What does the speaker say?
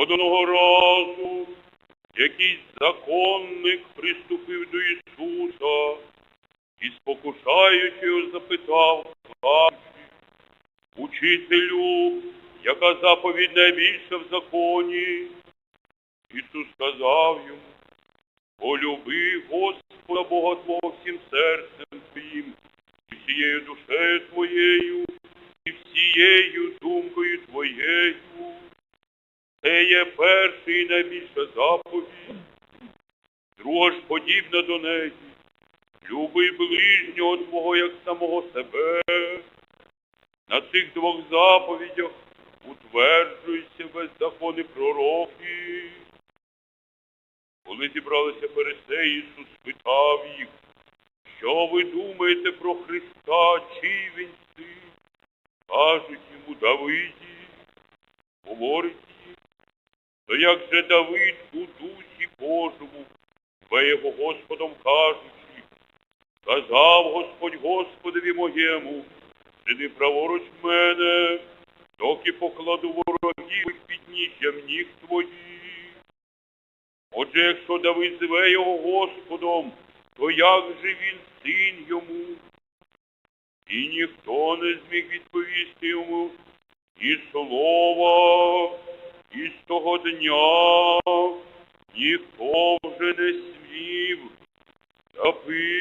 Одного разу якийсь законник приступив до Ісуса і, спокушаючи його, запитав, Учителю, яка заповідь найбільша в законі? Ісус сказав йому, полюби Господа Бога Твого всім серцем твоїм, всією душею твоєю, і всією думкою твоєю. Це є перша і найбільша заповідь, друга ж подібна до неї. Люби ближнього твого як самого себе. На цих двох заповідях утверджуються весь закони пророки. Коли зібралися пересеї, Ісус спитав їх, що ви думаєте про Христа, чий він син? Кажуть йому Давиді, говорить то як же Давид у дусі Божому, ви його Господом кажучи, сказав Господь Господові моєму, сиди праворуч мене, доки покладу ворогів під ніжжям ніг твоїх. Отже, якщо Давид зве його Господом, то як же він син йому? І ніхто не зміг відповісти йому ні слова, того дня ніхто вже не смів запитувати.